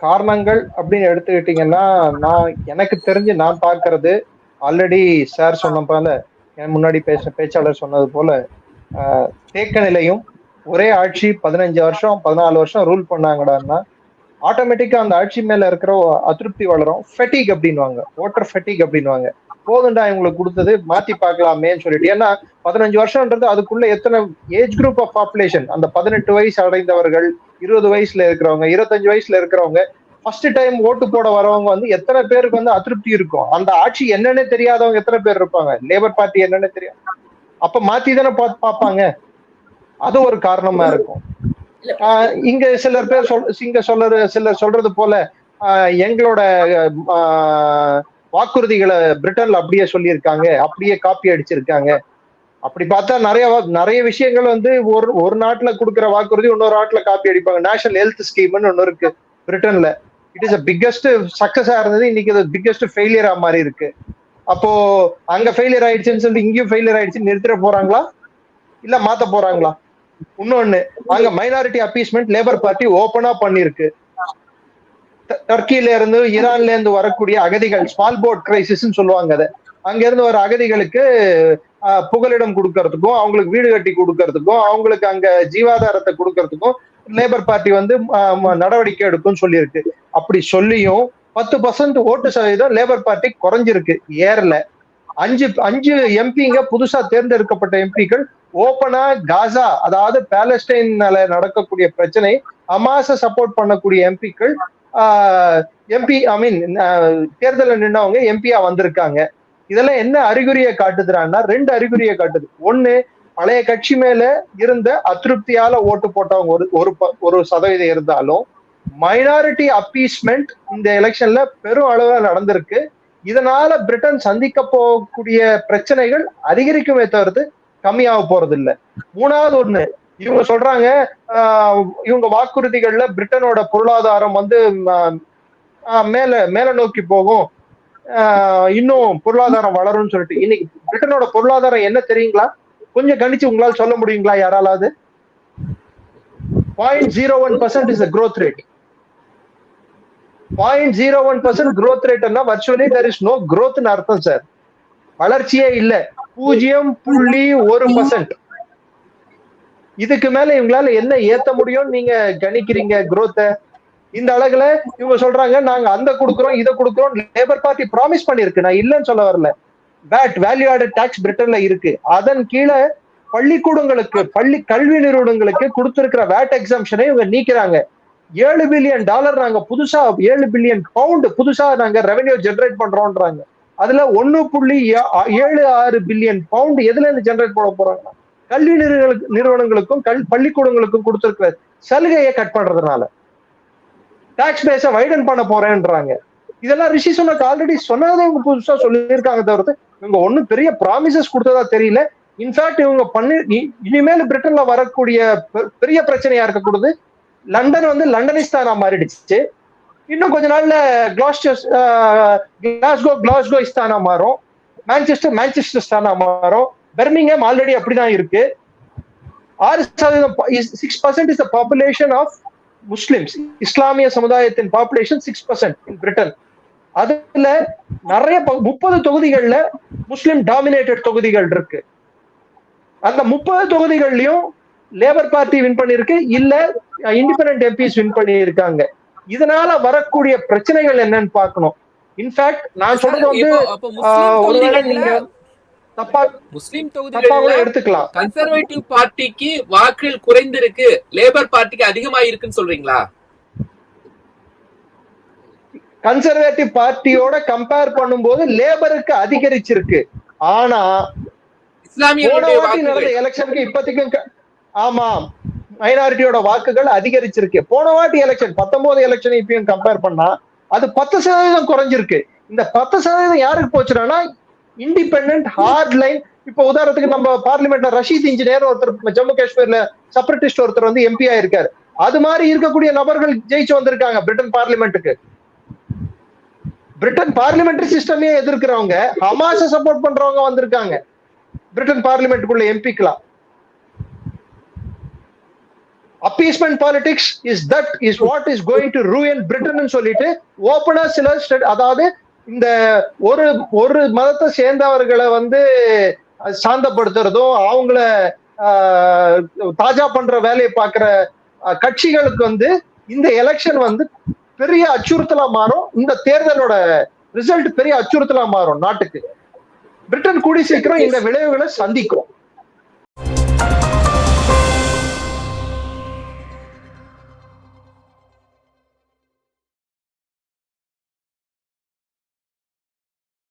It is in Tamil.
காரணங்கள் அப்படின்னு எடுத்துக்கிட்டீங்கன்னா நான் எனக்கு தெரிஞ்சு நான் பார்க்கறது ஆல்ரெடி சார் சொன்ன போல என் முன்னாடி பேச பேச்சாளர் சொன்னது போல தேக்க நிலையும் ஒரே ஆட்சி பதினஞ்சு வருஷம் பதினாலு வருஷம் ரூல் பண்ணாங்கடான்னா ஆட்டோமேட்டிக்கா அந்த ஆட்சி மேல இருக்கிற அதிருப்தி வளரும். ஃபெட்டிக் அப்படின்வாங்க ஓட்டர் ஃபெட்டிக் அப்படின்வாங்க போதுண்டா இவங்களுக்கு கொடுத்தது மாத்தி பார்க்கலாமேன்னு சொல்லிட்டு. ஏன்னா பதினஞ்சு வருஷம்ன்றது அதுக்குள்ள எத்தனை ஏஜ் குரூப் ஆஃப் பாப்புலேஷன் அந்த பதினெட்டு வயசு அடைந்தவர்கள் இருபது வயசுல இருக்கிறவங்க இருபத்தஞ்சு வயசுல இருக்கிறவங்க ஃபர்ஸ்ட் டைம் ஓட்டு போட வரவங்க வந்து எத்தனை பேருக்கு வந்து அதிருப்தி இருக்கும்? அந்த ஆட்சி என்னன்னு தெரியாதவங்க எத்தனை பேர் இருப்பாங்க? லேபர் பார்ட்டி என்னன்னு தெரியும் அப்ப மாத்தி தானே பார்த்து பார்ப்பாங்க. அது ஒரு காரணமா இருக்கும். ஆஹ் இங்க சிலர் பேர் சொல் இங்க சொல்ற சிலர் சொல்றது போல ஆஹ் எங்களோட ஆஹ் வாக்குறுதிகளை பிரிட்டன்ல அப்படியே சொல்லியிருக்காங்க அப்படியே காப்பி அடிச்சிருக்காங்க. அப்படி பார்த்தா நிறைய நிறைய விஷயங்கள் வந்து ஒரு ஒரு நாட்டுல கொடுக்குற வாக்குறுதி இன்னொரு நாட்டுல காப்பி அடிப்பாங்க. நேஷனல் ஹெல்த் ஸ்கீம்னு ஒன்று இருக்கு பிரிட்டன்ல இட் இஸ் அ பிக்கஸ்ட் சக்சஸா இருந்தது. இன்னைக்கு அது பிக்கஸ்ட் ஃபெயிலியரா மாதிரி இருக்கு. அப்போ அங்க ஃபெயிலியர் ஆயிடுச்சுன்னு சொல்லிட்டு இங்கேயும் ஃபெயிலியர் ஆயிடுச்சுன்னு நிறுத்திட போறாங்களா? இல்ல மாத்த போறாங்களா? இன்னொன்னு அங்க மைனாரிட்டி அப்பீஸ்மெண்ட் லேபர் பார்ட்டி ஓபனா பண்ணிருக்கு டர்க்கில இருந்து ஈரான்ல இருந்து வரக்கூடிய அகதிகள் ஸ்மால் போட் கிரைசிஸ் சொல்லுவாங்க அதை. அங்க இருந்து வர அகதிகளுக்கு புகலிடம் கொடுக்கறதுக்கும் அவங்களுக்கு வீடு கட்டி கொடுக்கறதுக்கும் அவங்களுக்கு அங்க ஜீவாதாரத்தை கொடுக்கறதுக்கும் லேபர் பார்ட்டி வந்து நடவடிக்கை எடுக்கும்னு சொல்லியிருக்கு. அப்படி சொல்லியும் பத்து பர்சன்ட் ஓட்டு சதவீதம் லேபர் பார்ட்டி குறைஞ்சிருக்கு ஏறல. அஞ்சு அஞ்சு எம்பிங்க புதுசா தேர்ந்தெடுக்கப்பட்ட எம்பிக்கள் ஓப்பனா காசா அதாவது பாலஸ்டைன்ல நடக்கக்கூடிய பிரச்சனை அமாச சப்போர்ட் பண்ணக்கூடிய எம்பிக்கள் எம்பி ஐ மீன் தேர்தலில் நின்றவங்க எம்பியா வந்திருக்காங்க. இதெல்லாம் என்ன அறிகுறியை காட்டுதுறான்னா ரெண்டு அறிகுறியை காட்டுது. ஒண்ணு பழைய கட்சி மேல இருந்த அதிருப்தியால ஓட்டு போட்டவங்க ஒரு ஒரு ப- ஒரு சதவீதம் இருந்தாலும் மைனாரிட்டி அப்பீஸ்மெண்ட் இந்த எலெக்ஷன்ல பெரும் அளவில் நடந்திருக்கு. இதனால பிரிட்டன் சந்திக்க போகக்கூடிய பிரச்சனைகள் அதிகரிக்குமே தவிர்த்து கம்மியாக போறது இல்லை மூணாவது ஒண்ணு இவங்க சொல்றாங்க இவங்க வாக்குறுதிகள்ல பிரிட்டனோட பொருளாதாரம் வந்து மேல மேல நோக்கி போகும். இன்னும் பொருளாதாரம் வளரும்னு சொல்லிட்டு. இன்னைக்கு பிரிட்டனோட பொருளாதாரம் என்ன தெரியுங்களா? கொஞ்சம் கணிச்சு உங்களால சொல்ல முடியுங்களா யாராலாவது? Point zero one percent is growth rate point zero one percent growth ரேட்னா virtually there is no க்ரோத்னு அர்த்தம் சார் வளர்ச்சியே இல்ல. பூஜ்ஜியம் புள்ளி ஒரு பர்சன்ட் இதுக்கு மேல இவங்களால என்ன ஏத்த முடியும்னு நீங்க கணிக்கிறீங்க குரோத்தை இந்த அழகுல இவங்க சொல்றாங்க நாங்க அந்த கொடுக்குறோம் இதை கொடுக்குறோம் லேபர் பார்ட்டி ப்ராமிஸ் பண்ணிருக்கு நான் இல்லைன்னு சொல்ல வரல. வேட் வேல்யூ ஆடட் டாக்ஸ் பிரிட்டன்ல இருக்கு. அதன் கீழே பள்ளிக்கூடங்களுக்கு பள்ளி கல்வி நிறுவனங்களுக்கு கொடுத்திருக்கிற வேட் எக்ஸாம்ஷனை இவங்க நீக்கிறாங்க. ஏழு பில்லியன் டாலர் நாங்க புதுசா ஏழு பில்லியன் பவுண்ட் புதுசா நாங்க ரெவென்யூ ஜென்ரேட் பண்றோம்ன்றாங்க. அதுல ஒன்னு புள்ளி ஏ- ஏழு ஆறு பில்லியன் பவுண்ட் எதுல இருந்து ஜென்ரேட் பண்ண போறாங்க? கல்வி நிறுவனங்களுக்கு நிறுவனங்களுக்கும் கல் பள்ளிக்கூடங்களுக்கும் கொடுத்திருக்கிற சலுகையை கட் பண்றதுனால. டாக்ஸ் பேச வைடன் பண்ண போறேன்றாங்க. இதெல்லாம் ரிஷி சுனக் ஆல்ரெடி சொன்னதை இவங்க புதுசா சொல்லியிருக்காங்க தவிர்த்து. இவங்க ஒன்றும் பெரிய ப்ராமிசஸ் கொடுத்ததா தெரியல. இன்ஃபேக்ட் இவங்க பண்ணி இனிமேல் பிரிட்டன்ல வரக்கூடிய பெ- பெரிய பிரச்சனையா இருக்கக்கூடாது. லண்டன் வந்து லண்டனிஸ்தானா மாறிடுச்சு. இன்னும் கொஞ்ச நாள்ல கிளாஸ்டர்ஸ் கிளாஸ்கோ கிளாஸ்கோ இஸ்தானா மாறும். மான்செஸ்டர் மான்செஸ்டர் ஸ்தானா மாறும். பெர்மிங்ஹாம் ஆல்ரெடி அப்படிதான் இருக்கு. ஆறு சதவீதம் six percent is the population of Muslims இஸ்லாமிய சமுதாயத்தின் population six percent in Britain அதுல நிறைய முப்பது தொகுதிகள்ல முஸ்லிம் டாமினேட்டட் தொகுதிகள் இருக்கு. அந்த முப்பது தொகுதிகள்லயும் லேபர் பார்ட்டி வின் பண்ணிருக்கு இல்ல இண்டிபெண்டன்ட் எம்பிஸ் வின் பண்ணியிருக்காங்க. இதனால வரக்கூடிய பிரச்சனைகள் என்னன்னு பார்க்கணும். இன்ஃபேக்ட் நான் சொல்றது வந்து தப்பா முஸ்லிம் தொகுதிகள்ல எடுத்துக்கலாம். கன்சர்வேட்டிவ் பார்ட்டிக்கு வாக்குகள் குறைந்திருக்கு லேபர் பார்ட்டிக்கு அதிகமா இருக்குன்னு சொல்றீங்களா? கன்சர்வேட்டிவ் பார்ட்டியோட கம்பேர் பண்ணும்போது லேபருக்கு அதிகரிச்சிருக்கு. ஆனா வாட்டி நடந்த எலெக்ஷனுக்கு இப்போதைக்கும் க- ஆமா மைனாரிட்டியோட வாக்குகள் அதிகரிச்சிருக்கு. போன வாட்டி எலெக்ஷன் பத்தொன்பது எலெக்ஷன் இப்பயும் கம்பேர் பண்ணா அது பத்து சதவீதம் குறைஞ்சிருக்கு. இந்த பத்து சதவீதம் யாருக்கு போச்சுன்னா இண்டிபெண்டன்ட் ஹார்ட் லைன் இப்போ உதாரணத்துக்கு நம்ம பார்லிமெண்ட்ல ரஷீத் இன்ஜினியர் ஒருத்தர் ஜம்மு காஷ்மீர்ல செப்பரட்டிஸ்ட் ஒருத்தர் வந்து எம்பி ஆயிருக்காரு. அது மாதிரி இருக்கக்கூடிய நபர்கள் ஜெயிச்சு வந்திருக்காங்க பிரிட்டன் பார்லிமெண்ட்டுக்கு பிரிட்டன் பார்லிமெண்டரி சிஸ்டமே எதிர்க்கிறவங்க ஹமாஸ சப்போர்ட் பண்றவங்க வந்திருக்காங்க. பிரிட்டன் பார்லிமெண்ட்டுக்குள்ள எம்பிக்கலாம் appeasement politics is that is what is going to rule in Britain சொல்லிட்டு ஓபனா சில அதாவது இந்த ஒரு ஒரு மதத்தை சேர்ந்தவர்களை வந்து சாந்தப்படுத்துறதும் அவங்கள ஆஹ், தாஜா பண்ற வேலையை பார்க்குற அஹ், கட்சிகளுக்கு வந்து இந்த எலெக்ஷன் வந்து பெரிய அச்சுறுத்தலா மாறும். இந்த தேர்தலோட ரிசல்ட் பெரிய அச்சுறுத்தலா மாறும் நாட்டுக்கு. பிரிட்டன் கூடி சீக்கிரம் இந்த விளைவுகளை சந்திக்கும்.